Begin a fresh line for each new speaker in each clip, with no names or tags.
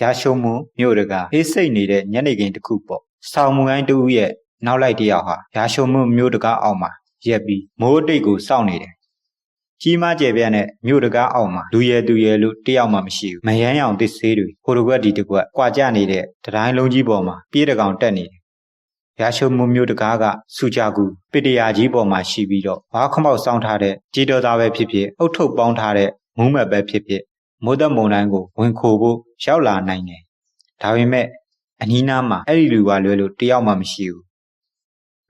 ရာရှုံမှုမြို့တကာအေးစိတ်နေတဲ့ညနေခင်းတစ်ခုပေါ့ဆောင်းမုန်တိုင်းတူရဲ့နောက်လိုက်တစ်ယောက်ဟာရာရှုံမှုမြို့တကာအောက်မှာရက်ပြီးမိုးတိတ်ကိုစောင့်နေတယ်ကြီးမားကျယ်ပြန့်တဲ့မြို့တကားအောက်မှာလူရဲသူရဲလို့တယောက်မှမရှိဘူးမယမ်းရောင်တစ်ဆေးတွေဟိုတစ်ကွက်ဒီတစ်ကွက်ကွာကျနေတဲ့တတိုင်းလုံးကြီးပေါ်မှာပြေးတကောင်တက်နေတယ်ရာရှုံမှုမျိုးတကားကစူကြကူပစ်တရာကြီးပေါ်မှာရှိပြီးတော့ဘားခမောက်စောင်းထားတဲ့ကြေတော်သားပဲဖြစ်ဖြစ်အုတ်ထုတ်ပေါင်းထားတဲ့မူးမက်ပဲဖြစ်ဖြစ် မိုးသက်မုန်တိုင်းကိုဝင်ခိုဖို့ရောက်လာနိုင်တယ်ဒါပေမဲ့အနီးနားမှာအဲ့ဒီလူကလွဲလို့တယောက်မှမရှိဘူး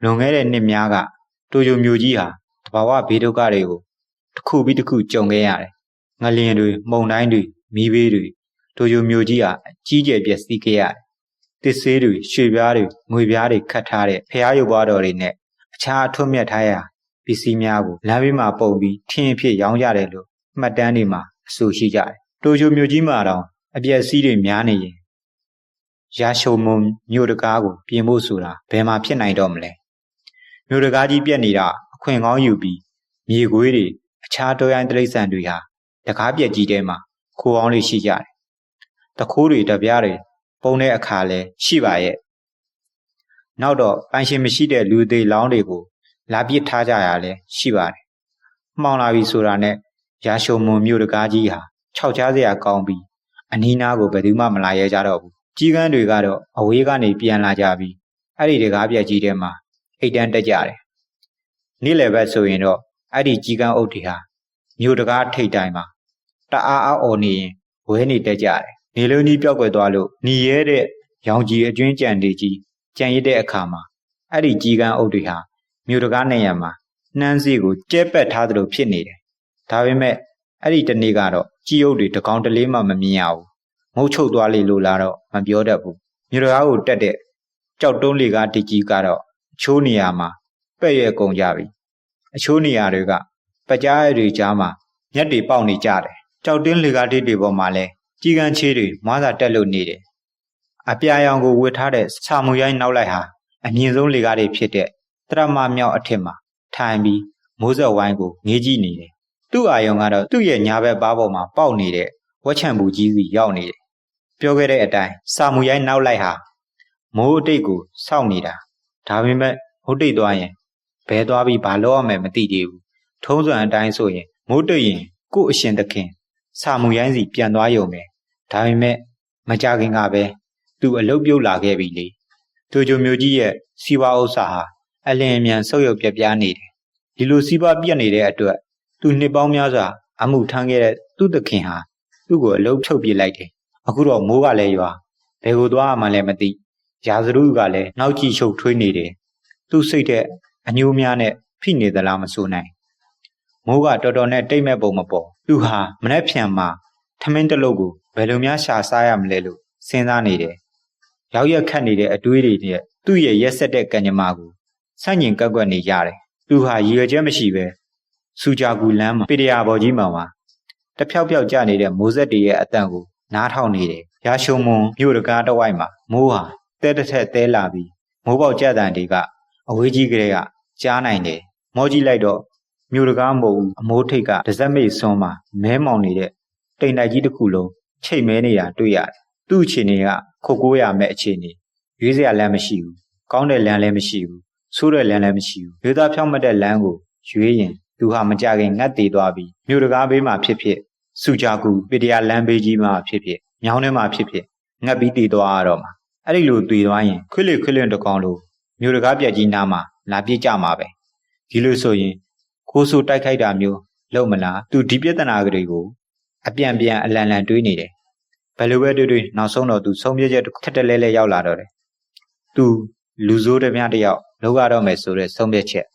လွန်ခဲ့တဲ့နှစ်များကတိုယိုမျိုးကြီးဟာတဘာဝဘေးဒုက္ခတွေကိုတစ်ခုပြီးတစ်ခုကြုံခဲ့ရတယ်ငလျင်တွေမုန်တိုင်းတွေမီးဘေးတွေတိုယိုမျိုးကြီးဟာအကြီးကျယ်ပျက်စီးခဲ့ရတယ်တစ်ဆေးတွေရွှေပြားတွေငွေပြားတွေခတ်ထားတဲ့ဖျားရုပ်ပွားတော်တွေနဲ့အခြားအထွတ်မြတ်ထားရာပစ္စည်းများကိုလမ်းဘေးမှာပုံပြီးထင်းအဖြစ်ရောင်းကြတယ်လို့မှတ်တမ်းတွေမှာ အဆိုရှိကြတယ်တိုယိုမျိုးကြီးမှာတော့အပျက်စီးတွေများနေရင်ရာရှုံမုံမြို့တကားကိုပြင်ဖို့ဆိုတာဘယ်မှာဖြစ်နိုင်တော့မလဲမြို့တကားကြီးပြက်နေတာအခွင့်ကောင်းယူပြီးမြေခွေးတွေအခြားတောရိုင်းတိရစ္ဆာန်တွေဟာတကားပြက်ကြီးထဲမှာခိုးအောင်လေးရှိကြတယ်တခိုးတွေတပြားတွေပုံတဲ့အခါလဲရှိပါရဲ့နောက်တော့ပိုင်ရှင်မရှိတဲ့လူသေးလောင်းတွေကိုလာပစ်ထားကြရလဲရှိပါတယ်မှောင်လာပြီဆိုတာနဲ့ ရာရှုံမုံမြို့တကားကြီးဟာခြောက်ချားစရာကောင်းပြီးအနီးနားကိုဘယ်သူမှမလာရဲကြတော့ဘူးကြီးကန်းတွေကတော့အဝေးကနေပြန်လာကြပြီးအဲ့ဒီတကားပြက်ကြီးထဲမှာအိတ်တန်းတက်ကြတယ်နေ့လယ်ဘက်ဆိုရင်တော့အဲ့ဒီကြီးကန်းအုပ်တွေဟာမြို့တကားထိတ်တိုင်းမှာတအားအားအော်နေရင်ဝဲနေတက်ကြတယ်နေလုံးကြီးပြောက်ွယ်သွားလို့หนีရဲတဲ့ရောင်ကြီးအတွင်းကြံတွေကြီးကြံရစ်တဲ့အခါမှာအဲ့ဒီကြီးကန်းအုပ်တွေဟာမြို့တကားနေရမှာနှမ်းစီကိုကျဲပက်ထားသလိုဖြစ်နေတယ် ဒါပေမဲ့အဲ့ဒီတနေ့ကတော့ကြီးအုပ်တွေတကောင်တလေးမှမမြင်ရဘူးမုတ်ချုပ်သွားလေလို့လားတော့မပြောတတ်ဘူးမြို့တကားကိုတက်တဲ့ကြောက်တုံးလေကားတကြီးကတော့အချိုးနေရာမှာပဲ့ရွက်ကုန်ကြပြီအချိုးနေရာတွေကပကြားရည်တွေကြားမှာမျက်တွေပေါက်နေကြတယ်ကြောက်တင်းလေကားတိတွေပေါ်မှာလဲကြီးကန်းချေးတွေမွားစာတက်လို့နေတယ်အပြာရောင်ကိုဝတ်ထားတဲ့ဆာမူရိုင်းနောက်လိုက်ဟာအမြင့်ဆုံးလေကားတွေဖြစ်တဲ့တရမမြောက်အထက်မှာထိုင်ပြီးမိုးဆက်ဝိုင်းကိုငေးကြည့်နေတယ် သူ့အာယုံကတော့သူ့ရဲ့ညာဘက်ပါးပေါ်မှာပေါက်နေတဲ့ဝက်ချံပူကြီးစီရောက်နေတယ်ပြောခဲ့တဲ့အတိုင်းစာမူရိုင်းနောက်လိုက်ဟာမိုးအတိတ်ကိုစောင့်နေတာဒါပေမဲ့မိုးတိတ်သွားရင်ဘဲသွားပြီးဘာလုပ်ရမယ်မသိသေးဘူးထုံးစံအတိုင်းဆိုရင်မိုးတိတ်ရင်ကို့အရှင်သခင်စာမူရိုင်းစီပြန်သွားရုံပဲဒါပေမဲ့မကြခင်ကပဲသူအလုတ်ပြုတ်လာခဲ့ပြီလေသူဂျိုမျိုးကြီးရဲ့စီးပွားဥစ္စာဟာအလင်းအမြန်ဆုပ်ယုပ်ပြပြနေတယ်ဒီလိုစီးပွားပြက်နေတဲ့အတွက် သူနှစ်ပေါင်းများစွာအမှုထမ်းခဲ့တဲ့သူ့သခင်ဟာသူ့ကိုအလုတ်ထုတ်ပြလိုက်တယ်အခုတော့မိုးကလည်းရွာဘယ်ကိုသွားမှလည်းမသိရာဇရုကလည်းနောက်ကြည့်ရှုပ်ထွေးနေတယ်သူ့စိတ်တဲ့အညိုးများနဲ့ဖိနေသလားမဆိုနိုင်မိုးကတော်တော်နဲ့တိတ်မဲ့ပုံမပေါ်သူဟာမနှက်ဖြန်မှာထမင်းတလုတ်ကိုဘယ်လိုများရှာစားရမလဲလို့စဉ်းစားနေတယ်ရောက်ရက်ခတ်နေတဲ့အတွေးတွေနဲ့သူ့ရဲ့ရက်ဆက်တဲ့ကံကြမ္မာကိုဆန့်ကျင်ကပ်ကွက်နေကြတယ်သူဟာရည်ရွယ်ချက်မရှိပဲ စူဂျာကူလမ်းမှာပေတရာဘော်ကြီးမှာမှာတဖြောက်ဖြောက်ကျနေတဲ့မိုးဆက်တွေရဲ့အတန်ကိုနားထောင်နေတယ်ရာရှုံမွန်မြို့တကားတဝိုက်မှာမိုးဟာတဲတစ်ထက်တဲလာပြီးမိုးပေါက်ကြတန်တွေကအဝေးကြီးကလေးကကြားနိုင်တယ်မောကြီးလိုက်တော့မြို့တကားမဟုတ်ဘူးအမိုးထိတ်ကဒဇက်မိတ်ဆွန်းမှာမဲမောင်နေတဲ့တိမ်တိုက်ကြီးတစ်ခုလုံးချိတ်မဲနေတာတွေ့ရတယ်သူ့အခြေအနေကခုတ်ကိုးရမယ့်အခြေအနေရွေးစရာလမ်းမရှိဘူးကောင်းတဲ့လမ်းလည်းမရှိဘူးဆိုးတဲ့လမ်းလည်းမရှိဘူးဒေသဖြောင်းမတဲ့လမ်းကိုရွေးရင် သူဟာမကြခင်ငတ်တည်သွားပြီးမြို့တကားဘေးမှာဖြစ်ဖြစ်စူဂျာကူပီတရာလမ်းဘေးကြီးမှာဖြစ်ဖြစ်မြောင်းထဲမှာဖြစ်ဖြစ်ငတ်ပြီးတည်သွားရတော့မှာအဲ့ဒီလိုတည်သွားရင်ခွိလခွိလတကောင်လိုမြို့တကားပြက်ကြီးနားမှာလာပြစ်ကြမှာပဲဒီလိုဆိုရင်ခိုးဆိုးတိုက်ခိုက်တာမျိုးလုံးမလားသူဒီပြဿနာကလေးကိုအပြန်ပြန်အလန်လန်တွေးနေတယ်ဘယ်လိုပဲတွေးတွေးနောက်ဆုံးတော့သူဆုံးဖြတ်ချက်ထက်တလဲလဲရောက်လာတော့တယ်သူလူဆိုးတပြားတယောက်လောက်ရတော့မယ်ဆိုတဲ့ဆုံးဖြတ်ချက်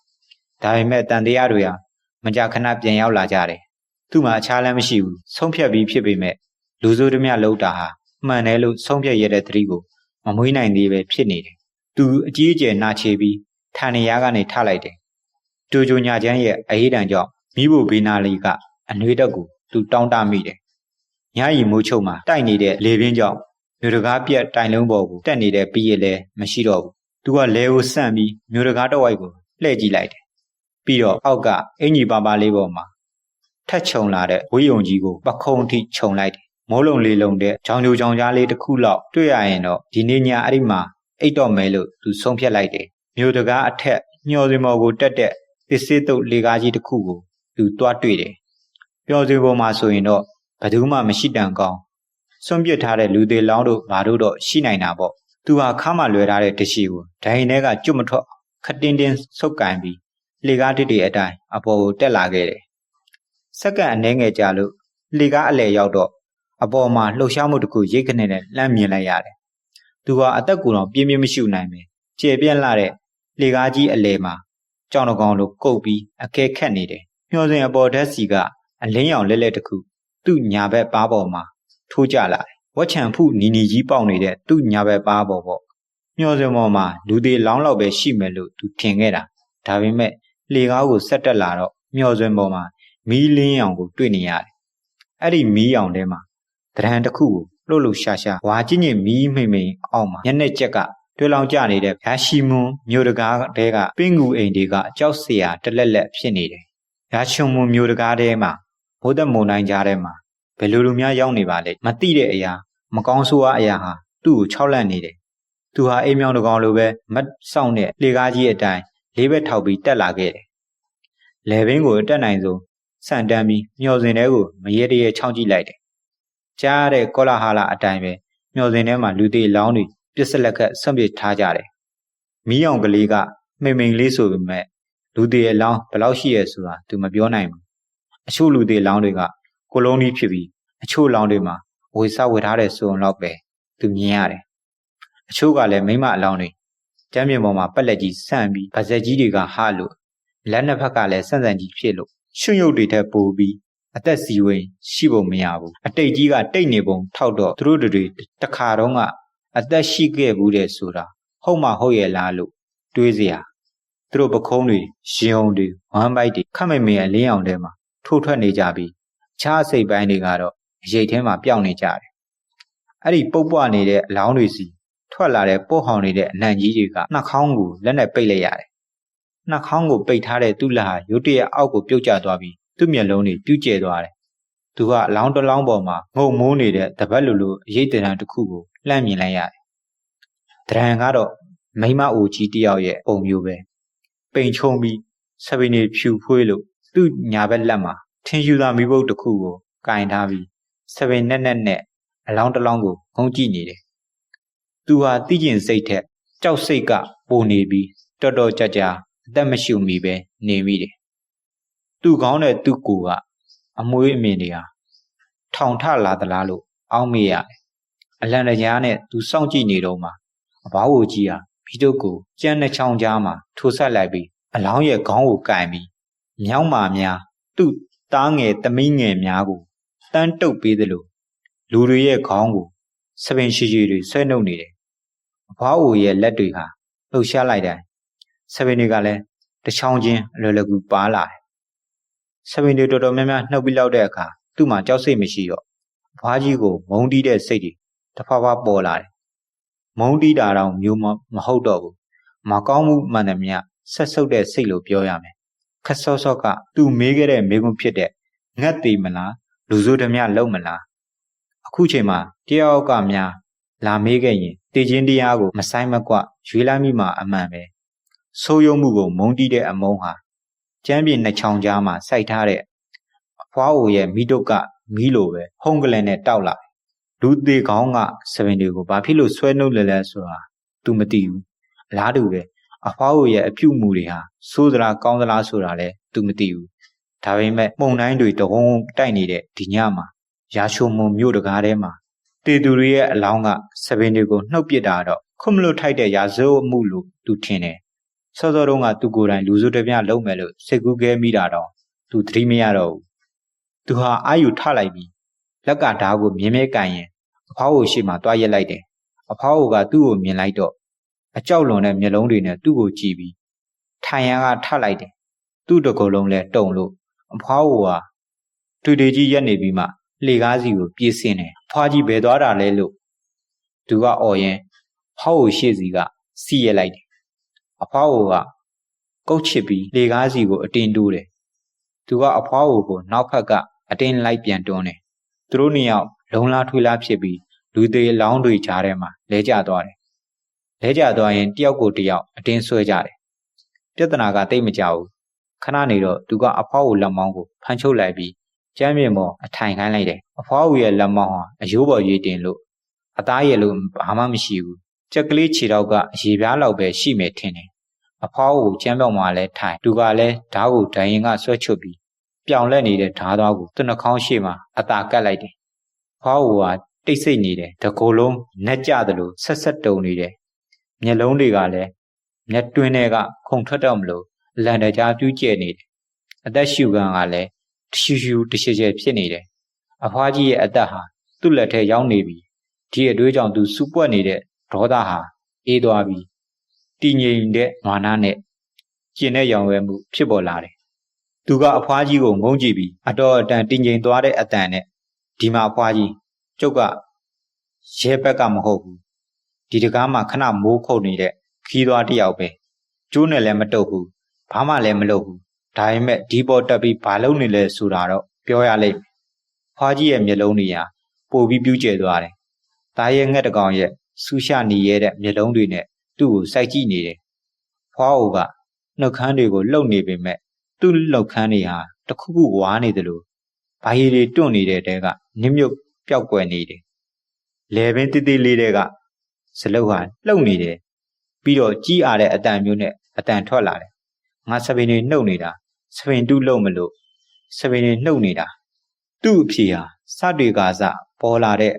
ဒါပေမဲ့တန်တရားတွေဟာ မကြာခဏပြန်ရောက်လာကြတယ်သူ့မှာအခြားလမ်းမရှိဘူးဆုံးဖြတ်ပြီးဖြစ်ပေမဲ့လူဆိုးတမျှလောက်တာဟာမှန်တယ်လို့ဆုံးဖြတ်ရတဲ့သတိကိုမမွေးနိုင်သေးပဲဖြစ်နေတယ်သူအကြီးအကျယ်နာချေပြီးဌာနေရကနေထလိုက်တယ်ကြိုကြိုညာချမ်းရဲ့အရေးတံကြောင့်မိဖို့ဘေးနာလီကအနှွေးတက်ကိုသူတောင်းတမိတယ်ညရီမိုးချုပ်မှာတိုက်နေတဲ့လေပြင်းကြောင့်မြို့တကားပြက်တိုင်လုံးပေါ်ကိုတက်နေတဲ့ပြီးရလဲမရှိတော့ဘူးသူကလဲကိုဆန့်ပြီးမြို့တကားတစ်ဝိုက်ကိုလှည့်ကြည့်လိုက်တယ် ပြီးတော့အောက်ကအင်ကြီးပါပါလေးပေါ်မှာထက်ချုံလာတဲ့ဝေးယုံကြီးကိုပခုံးထိခြုံလိုက်တယ်မိုးလုံလေးလုံတဲ့ကြောင်ကြိုကြောင်ကြားလေးတစ်ခုလောက်တွေ့ရရင်တော့ဒီနေ့ညအဲ့ဒီမှာအိတ်တော့မယ်လို့သူဆုံးဖြတ်လိုက်တယ်မြို့တကားအထက်မျောစင်မော်ကိုတက်တဲ့သစ်စေးတုပ်လေကားကြီးတစ်ခုကိုသူတွားတွေ့တယ်ပျော်စင်ပေါ်မှာဆိုရင်တော့ဘယ်သူမှမရှိတန်ကောင်းစွန့်ပစ်ထားတဲ့လူသေးလောင်းတို့ဘာတို့တော့ရှိနိုင်တာပေါ့သူဟာခါမှလွယ်ထားတဲ့တရှိကိုဒိုင်ထဲကကျွတ်မထွက်ခတင်းတင်းဆုပ်ကန်ပြီး လေကားတစ်တွေအတိုင်းအပေါ်ကိုတက်လာခဲ့တယ်စက္ကန့်အနည်းငယ်ကြာလို့လေကားအလဲရောက်တော့အပေါ်မှာလှုပ်ရှားမှုတစ်ခုရိတ်ခနဲ့နဲ့လှမ်းမြင်လိုက်ရတယ်။သူဟာအသက်ကိုယ်တော်ပြင်းပြင်းမရှုနိုင်ပဲကျေပြန့်လာတဲ့လေကားကြီးအလဲမှာကြောင်တကောင်လိုကုတ်ပြီးအကဲခတ်နေတယ်။မျောစင်အပေါ်ဓာတ်စီကအလင်းရောင်လဲလဲတစ်ခုသူ့ညာဘက်ပါးပေါ်မှာထိုးကျလာတယ်။ဝက်ချံဖုနီနီကြီးပေါက်နေတဲ့သူ့ညာဘက်ပါးပေါ်ပေါ့။မျောစင်ပေါ်မှာလူသေးလောင်းလောက်ပဲရှိမယ်လို့သူထင်ခဲ့တာ။ဒါပေမဲ့ လေကားကိုဆက်တက်လာတော့မျောစင်ပေါ်မှာမီးလင်းရောင်ကိုတွေ့နေရတယ်။အဲ့ဒီမီးရောင်ထဲမှာတရံတစ်ခုကိုလှုပ်လှုပ်ရှားရှားဝါကြီးညင်မီးမိမ့်မိန်အောက်မှာညနေချက်ကတွေ့လောင်ကျနေတဲ့ရရှိမွန်မြို့တကားတဲကပင်းကူအိမ်တွေကကြောက်စရာတလက်လက်ဖြစ်နေတယ်။ရချုံမွန်မြို့တကားတဲမှာဘိုးသက်မုန်တိုင်းကြားထဲမှာဘယ်လိုလူများရောက်နေပါလဲမသိတဲ့အရာမကောင်းဆိုးအားအရာဟာသူ့ကိုခြောက်လန့်နေတယ်။သူဟာအိမ်မြောင်တကောင်လိုပဲမတ်ဆောင်တဲ့လေကားကြီးအတိုင်း လေးဘက်ထောက်ပြီးတက်လာခဲ့တယ်။လယ်ဘင်းကိုတက်နိုင်ဆုံးဆန်တန်းပြီးမျောစင်တဲကိုမရေတရေချောင်းကြည့်လိုက်တယ်။ကြားရတဲ့ကောလာဟာလာအတိုင်းပဲမျောစင်ထဲမှာလူသေးလောင်းတွေပြစ်စလက်ကဆွန့်ပစ်ထားကြတယ်။မီးအောင်ကလေးကမိမ့်မိန်လေးဆိုပေမဲ့လူသေးအလောင်းဘယ်လောက်ရှိရဲဆိုတာသူမပြောနိုင်ဘူး။အချို့လူသေးလောင်းတွေကကိုလုံးကြီးဖြစ်ပြီးအချို့လောင်းတွေမှာဝေစဝေထားတဲ့ဆိုုံတော့ပဲသူမြင်ရတယ်။အချို့ကလည်းမိမအလောင်းတွေ ကျမ်းမြေပေါ်မှာပက်လက်ကြီးဆန့်ပြီးဗဇက်ကြီးတွေကဟာလို့လက်နှစ်ဖက်ကလည်းဆန့်ဆန့်ကြီးဖြစ်လို့ရွှွရုပ်တွေထက်ပိုပြီးအသက်စီဝင်ရှိဖို့မရဘူးအတိတ်ကြီးကတိတ်နေပုံထောက်တော့သူတို့တွေတခါတော့ကအသက်ရှိခဲ့ဘူးတဲ့ဆိုတာဟုတ်မှဟုတ်ရဲ့လားလို့တွေးစရာသူတို့ပခုံးတွေရင်ုံတွေဝမ်းပိုက်တွေခက်မိတ်မိအလင်းအောင်ထဲမှာထိုးထွက်နေကြပြီးအခြားစိတ်ပိုင်းတွေကတော့အရေးထဲမှာပျောက်နေကြတယ်အဲ့ဒီပုတ်ပွားနေတဲ့အလောင်းတွေစီ ထွက်လာတဲ့ပို့ဟောင်နေတဲ့အနံ့ကြီးတွေကနှာခေါင်းကိုလက်နဲ့ပိတ်လိုက်ရတယ်နှာခေါင်းကိုပိတ်ထားတဲ့သူ့လက်ဟာရုတ်တရက်အောက်ကိုပြုတ်ကျသွားပြီးသူ့မျက်လုံးတွေပြူးကျဲသွားတယ်။သူကအလောင်းတစ်လောင်းပေါ်မှာငုံမိုးနေတဲ့တပတ်လူလူအရေးတရံတစ်ခုကိုလှမ်းမြင်လိုက်ရတယ်။တရံကတော့မိမအိုကြီးတယောက်ရဲ့ပုံမျိုးပဲ။ပိန်ချုံပြီးဆပင်းနေဖြူဖွေးလို့သူ့ညာဘက်လက်မှာထင်းယူသာမိဘုတ်တစ်ခုကိုကင်ထားပြီးဆပင်းနဲ့နဲ့နဲ့အလောင်းတစ်လောင်းကိုငုံကြည့်နေတယ်။ သူဟာတိကျင်စိတ်ထက်ကြောက်စိတ်ကပိုနေပြီးတော်တော်ကြကြအသက်မရှူမီပဲနေမိတယ်သူ့ကောင်းတဲ့သူ့ကိုကအမွေးအမြင်တွေဟာထောင်ထလာသလားလို့အောင်းမေးရတယ်အလန်တကြားနဲ့သူစောင့်ကြည့်နေတော့မှအဘောဝကြီးဟာဘီတုတ်ကိုကြမ်းတဲ့ချောင်းကြားမှာထိုးဆက်လိုက်ပြီးအလောင်းရဲ့ခေါင်းကိုကင်ပြီးမြောင်းမာများသူ့သားငယ်သမီးငယ်များကိုတန်းတုပ်ပေးသလိုလူတွေရဲ့ခေါင်းကိုစပင်ရှိရှိတွေဆွဲနှုတ်နေတယ် အဘောဝရဲ့လက်တွေဟာလှုပ်ရှားလိုက်တိုင်းဆပင်တွေကလည်းတချောင်းချင်းအလွယ်လွယ်ကူပါလာတယ်။ဆပင်တွေတော်တော်များများနှုတ်ပြီးလောက်တဲ့အခါသူ့မှာကြောက်စိတ်မရှိတော့ဘွားကြီးကိုမုန်းတီးတဲ့စိတ်တွေတဖွာဖွာပေါ်လာတယ်။မုန်းတီးတာတော့မျိုးမမဟုတ်တော့ဘူး။မကောင်းမှုမှန်တယ်မြဆက်ဆုပ်တဲ့စိတ်လို့ပြောရမယ်။ခက်စောစောကသူမေးခဲ့တဲ့မေးခွန်းဖြစ်တဲ့ငတ်သေးမလားလူစိုးဓမြလုံမလားအခုချိန်မှာတယောက်ကများလာမေးခဲ့ရင် တည်ခြင်းတရားကိုမဆိုင်မကွရွေးလိုက်မိမှာအမှန်ပဲဆိုးရုံမှုကိုမုန်းတီးတဲ့အမုန်းဟာကျမ်းပြင်နှစ်ချောင်းကြားမှာစိုက်ထားတဲ့အဖွားအိုရဲ့မိတုတ်ကမီးလိုပဲဟုံးကလန်နဲ့တောက်လာလူသေးကောင်းကစပင်တွေကိုဘာဖြစ်လို့ဆွဲနှုတ်လဲလဲဆိုတာ तू မသိဘူးအလားတူပဲအဖွားအိုရဲ့အပြုတ်မှုတွေဟာဆိုးသလားကောင်းသလားဆိုတာလည်း तू မသိဘူးဒါပေမဲ့ပုံတိုင်းတွေတဝုံတိုက်နေတဲ့ဒီညမှာရာရှုံမုံမြို့တကားထဲမှာ တေသူတွေရဲ့အလောင်းကစပင်တွေကိုနှုတ်ပစ်တာတော့ခွမလို့ထိုက်တဲ့ရာဇဝမှုလို့သူထင်တယ်စောစောတုန်းကသူကိုယ်တိုင်လူစုတပြလုံးမယ်လို့စိတ်ကူးခဲမိတာတော့သူသတိမရတော့ဘူးသူဟာအာယူထလိုက်ပြီးလက်ကဓာတ်ကိုမြင်းမဲကန်ရင်အဖောက်ကိုရှေ့မှာတွားရက်လိုက်တယ်အဖောက်ကသူ့ကိုမြင်လိုက်တော့အကြောက်လွန်တဲ့မျက်လုံးတွေနဲ့သူ့ကိုကြည့်ပြီးထိုင်ရန်ကထလိုက်တယ်သူ့တကုံလုံးလဲတုံလို့အဖွားကတွေ့တွေ့ကြီးရက်နေပြီးမှ လှေကားစီကိုပြေးဆင်းတယ်ဖွားကြီးဘယ်သွားတာလဲလို့သူကအော်ရင်ဖောက်ကိုရှေ့စီကစီးရက်လိုက်တယ်အဖွားအိုကကုတ်ချစ်ပြီးလေကားစီကိုအတင်းတိုးတယ်သူကအဖွားအိုကိုနောက်ဖက်ကအတင်းလိုက်ပြန်တွန်းတယ်သူတို့နှစ်ယောက်လုံလားထွေးလားဖြစ်ပြီးလူသေးအလောင်းတွေကြားထဲမှာလဲကျသွားတယ်လဲကျသွားရင်တယောက်ကိုတယောက်အတင်းဆွဲကြတယ်ပြဿနာကတိတ်မကြဘူးခဏနေတော့သူကအဖွားကိုလက်မောင်းကိုဖမ်းချုပ်လိုက်ပြီး ကျမ်းမြေပေါ်အထိုင်ခိုင်းလိုက်တယ်အဖွားဦးရဲ့လက်မောင်းဟာအယိုးပေါ်ရေးတင်လို့အသားရဲ့လို့ဘာမှမရှိဘူးကြက်ကလေးခြေတော့ကအရေပြားလောက်ပဲရှိမယ်ထင်တယ်အဖွားကိုကျမ်းပြောင်မှာလဲထိုင်သူကလည်းဓာတ်ကိုဒိုင်ရင်ကဆွဲချွတ်ပြီးပြောင်လက်နေတဲ့ဓားသွားကိုသူ့နှာခေါင်းရှေ့မှာအသာကတ်လိုက်တယ်ဖွားကိုကတိတ်ဆိတ်နေတယ်တကိုယ်လုံးနှက်ကြသလိုဆက်ဆက်တုံနေတယ်မျက်လုံးတွေကလည်းမျက်တွင်းတွေကခုန်ထွက်တော့မလို့အလန်တကြားပြူးကျဲနေတယ်အသက်ရှူကန်ကလည်း တရှူရှူတရှဲရှဲဖြစ်နေတယ်အဖွားကြီးရဲ့အသက်ဟာသူ့လက်ထဲရောက်နေပြီဒီအတွေးကြောင့်သူစူပွက်နေတဲ့ဒေါသဟာအေးသွားပြီးတည်ငြိမ်တဲ့နွာနာနဲ့ကျင်တဲ့ရောင်ဝဲမှုဖြစ်ပေါ်လာတယ်သူကအဖွားကြီးကိုငုံကြည့်ပြီးအတော်အတန်တည်ငြိမ်သွားတဲ့အတန်နဲ့ဒီမှာအဖွားကြီးကျုပ်ကရဲဘက်ကမဟုတ်ဘူးဒီတကားမှာခဏမိုးခုတ်နေတဲ့ခီးသွားတစ်ယောက်ပဲကျိုးနဲ့လည်းမတုတ်ဘူးဘာမှလည်းမလုပ်ဘူး ဒါပေမဲ့ဒီပေါ်တက်ပြီးဘာလုပ်နေလဲဆိုတာတော့ပြောရလိမ့်မယ်ဖွားကြီးရဲ့မျက်လုံးတွေဟာပိုပြီးပြူးကျဲသွားတယ်ဒါရဲ့ငှက်တကောင်ရဲ့ဆူရှနေရတဲ့မျက်လုံးတွေနဲ့သူ့ကိုစိုက်ကြည့်နေတယ်ဖွားအိုကနှုတ်ခမ်းတွေကိုလှုပ်နေပေမဲ့သူ့လှုပ်ခမ်းတွေဟာတခုခုဝါနေတယ်လို့ဘာရီတွေတွန့်နေတဲ့တဲကနစ်မြုပ်ပျောက်ကွယ်နေတယ်။လေပင်တိတိလေးတဲကစလုတ်ဟာလှုပ်နေတယ်ပြီးတော့ကြီးအားတဲ့အတန်မျိုးနဲ့အတန်ထွက်လာတယ်။ငါစပင်တွေနှုတ်နေတာ စပင်တုလို့မလို့စပင်တွေနှုတ်နေတာသူ့အဖြေဟာစတွေကစပေါ်လာတဲ့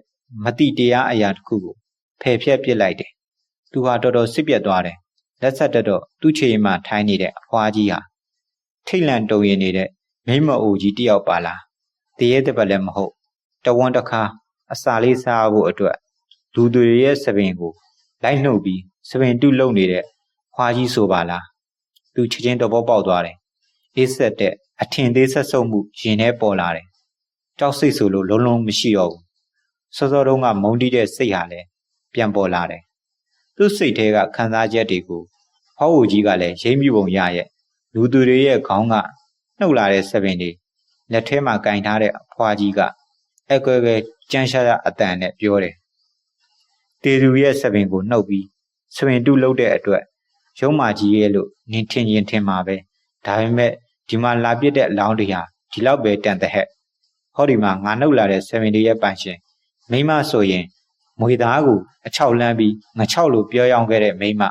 မတိတရားအရာတစ်ခုကိုဖယ်ဖြက်ပစ်လိုက်တယ်။သူဟာတော်တော်စစ်ပြတ်သွားတယ်။လက်ဆက်တက်တော့သူ့ခြေမှထိုင်းနေတဲ့အဖွားကြီးဟာထိတ်လန့်တုံရင်နေတဲ့မိမအိုကြီးတယောက်ပါလား။တရေတပတ်လည်းမဟုတ်တဝန်းတစ်ခါအစာလေးစားဖို့အတွက်လူတွေရဲ့စပင်ကိုလိုက်နှုတ်ပြီးစပင်တုလုံနေတဲ့ဖွားကြီးဆိုပါလားသူချချင်းတဘောပေါက်သွားတယ် အေးဆက်တဲ့အထင်သေးဆက်ဆုပ်မှုရင်ထဲပေါ်လာတယ်ကြောက်စိတ်ဆိုလို့လုံးလုံးမရှိတော့ဘူးစောစောတုန်းကမုန်းတီးတဲ့စိတ်ဟာလည်းပြန်ပေါ်လာတယ်သူ့စိတ်ထဲကခံစားချက်တွေကိုဟောဝူကြီးကလည်းရိမ့်မြပုံရရဲ့လူသူတွေရဲ့ခေါင်းကနှုတ်လာတဲ့စပင်တွေလက်ထဲမှာကင်ထားတဲ့အဖွားကြီးကအကွဲကွဲကြမ်းရှားရှားအတန်နဲ့ပြောတယ်။တေသူရဲ့စပင်ကိုနှုတ်ပြီးစပင်တုလုပ်တဲ့အတွက်ရုံးမာကြီးရဲ့လို့နင်းထင်ရင်ထင်မှာပဲ။ဒါပေမဲ့ ဒီမှာလာပြစ်တဲ့အလောင်းတွေဟာဒီလောက်ပဲတန်တဲ့ဟဲ့။ဟောဒီမှာငါနှုတ်လာတဲ့စပင်တွေရဲ့ပိုင်ရှင်မိမဆိုရင်မွေသားကိုအချောက်လန်းပြီးငချောက်လို့ပြောရောင်းခဲ့တဲ့မိမ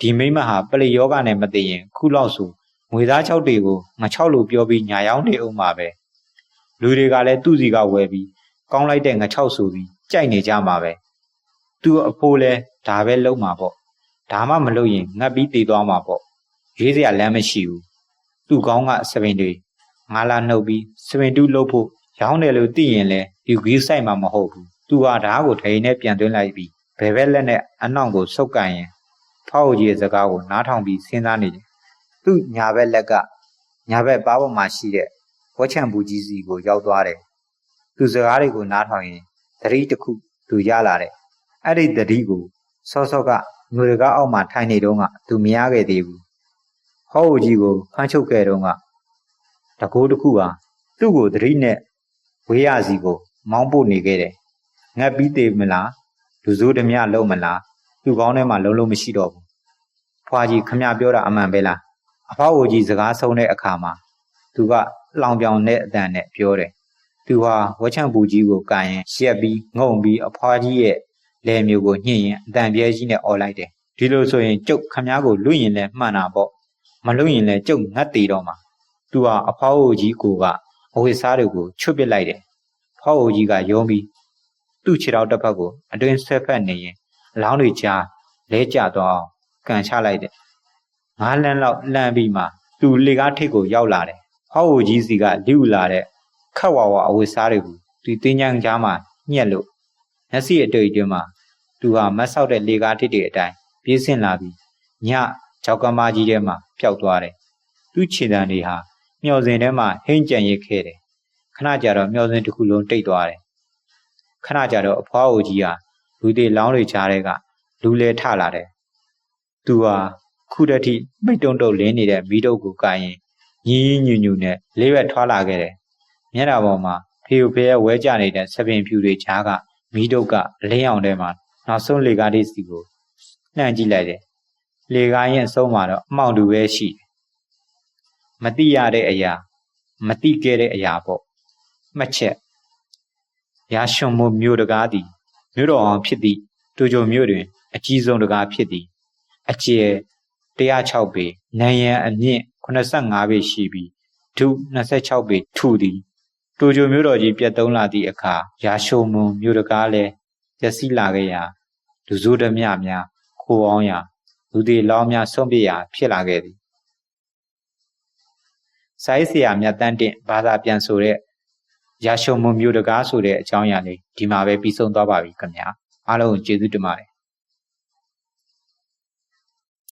ဒီမိမဟာပလေယောဂနဲ့မသိရင်ခုလောက်ဆိုငွေသားချောက်တွေကိုငချောက်လို့ပြောပြီးညာရောင်းနေအောင်ပါပဲ။လူတွေကလည်းသူ့စီကဝယ်ပြီးကောင်းလိုက်တဲ့ငချောက်ဆိုပြီးကြိုက်နေကြမှာပဲသူအဖိုးလဲဒါပဲလုံးမှာပေါ့ဒါမှမလုပ်ရင်ငတ်ပြီးတည်သွားမှာပေါ့ရွေးစရာလမ်းမရှိဘူး သူ့ကောင်းကစပင်တွေငါလာနှုတ်ပြီးစပင်တူးလုပ်ဖို့ရောင်းတယ်လို့သိရင်လဲဒီဂီးဆိုင်မှာမဟုတ်ဘူးသူဟာဓာတ်ကိုထိန်နဲ့ပြန်သွင်းလိုက်ပြီးဘယ်ဘက်လက်နဲ့အနှောင့်ကိုစုပ်ကန်ရင်ဖောက်ကြီးရဲ့စကားကိုနားထောင်ပြီးစဉ်းစားနေတယ်သူ့ညာဘက်လက်ကညာဘက်ပါးပေါ်မှာရှိတဲ့ဝက်ချံဘူးကြီးစီကိုရောက်သွားတယ်။သူစကားတွေကိုနားထောင်ရင်သတိတစ်ခုသူရလာတယ်။အဲ့ဒီသတိကိုစောစောကငွေကားအောက်မှာထိုင်နေတော့ကသူမရခဲ့သေးဘူး။ ဟောအိုကြီးကိုဖမ်းချုပ်ခဲ့တော့ကတကိုးတစ်ခုဟာသူ့ကိုသတိနဲ့ဝေးရစီကို မောင်းပို့နေခဲ့တယ်။ငတ်ပြီးသေးမလားလူစိုးဓမြလုံးမလားသူ့ကောင်းထဲမှာလုံးလုံးမရှိတော့ဘူး။ဖွာကြီးခမပြောတာအမှန်ပဲလား။အဖောက်အိုကြီးစကားဆုံးတဲ့အခါမှာသူကလောင်ပြောင်တဲ့အတန်နဲ့ပြောတယ်။သူဟာဝက်ချံပူကြီးကိုကန်ရင်ရက်ပြီးငုံပြီးအဖွားကြီးရဲ့လဲမျိုးကိုညှင့်ရင်အတန်ပြဲကြီးနဲ့អော်လိုက်တယ်။ဒီလိုဆိုရင်ကျုပ်ခမားကိုလွင့်ရင်လည်းမှန်တာပေါ့။ မလွင့်ရင်လည်းကျုပ်ငတ်သေးတော့မှာ။သူဟာအဖွားအိုကြီးကိုကအဝိစားတွေကိုချွတ်ပစ်လိုက်တယ်။ဖွားအိုကြီးကယုံပြီးသူ့ခြေထောက်တစ်ဖက်ကိုအတွင်းဆွဲဖက်နေရင်အလောင်းတွေကြားလဲကျသွားအောင်ကန်ချလိုက်တယ်။ငါးလန်းလောက်လှမ်းပြီးမှသူလေကားထိပ်ကိုရောက်လာတယ်ဟောက်ဝကြီးစီကလိူလာတဲ့ခတ်ဝါဝါအဝတ်စားတွေကိုဒီတင်းချမ်းကြားမှာညက်လို့မျက်စိအတွေ့အတွင်းမှာသူဟာမတ်ဆောက်တဲ့လေကားထစ်တွေအတိုင်းပြေးဆင်းလာပြီးည ကြောက်ကမာကြီးထဲမှာပျောက်သွားတယ်သူ့ခြေတံတွေဟာမျော်စင်ထဲမှာဟိမ့်ကြံရစ်ခဲ့တယ်ခဏကြာတော့မျော်စင်တစ်ခုလုံးတိတ်သွားတယ်ခဏကြာတော့အဖွားအိုကြီးဟာလူသေးလောင်းတွေကြားထဲကလူလဲထလာတယ်သူဟာခုတည်းထိမိတ်တုံတုံလင်းနေတဲ့မိတုပ်ကိုကရင်ညီညီညူညူနဲ့လေးရွက်ထွာလာခဲ့တယ်။မျက်နှာပေါ်မှာဖဖေယိုဖေရဲ့ဝဲကြနေတဲ့ဆပင်ဖြူတွေကြားကမီးတုပ်ကအလင်းအောင်ထဲမှာနောက်ဆုံးလေကားလေးစီကိုနှံ့ကြည့်လိုက်တယ် လေကားရင်အဆုံးမှာတော့အမောင်တူပဲရှိတယ်မတိရတဲ့အရာမတိခဲ့တဲ့အရာပေါ့မှတ်ချက်ရာရှုံမို့မြို့တကားသည်မြို့တော်အောင်ဖြစ်သည့်တူကြုံမြို့တွင် အကြီးဆုံးတကားဖြစ်သည်အကျယ်106ပေနံရံအမြင့်85ပေရှိပြီးဒု26ပေထူသည်တူကြုံမြို့တော်ကြီးပြတ်သုံးလာသည့်အခါရာရှုံမွန်မြို့တကားလည်းပျက်စီးလာခဲ့ရာလူစိုးဓမြများခိုးအောင်ရာ လူတွေလောင်းများဆုံးပြစ်ရာဖြစ်လာခဲ့သည်စာရေးဆရာမြတ်တန်းတင့်ဘာသာပြန်ဆိုတဲ့ရာရှုံမွန်မြို့တကားဆိုတဲ့အကြောင်းအရာလေးဒီမှာပဲပြီးဆုံးသွားပါပြီခင်ဗျာအားလုံးကိုကျေးဇူးတင်ပါတယ်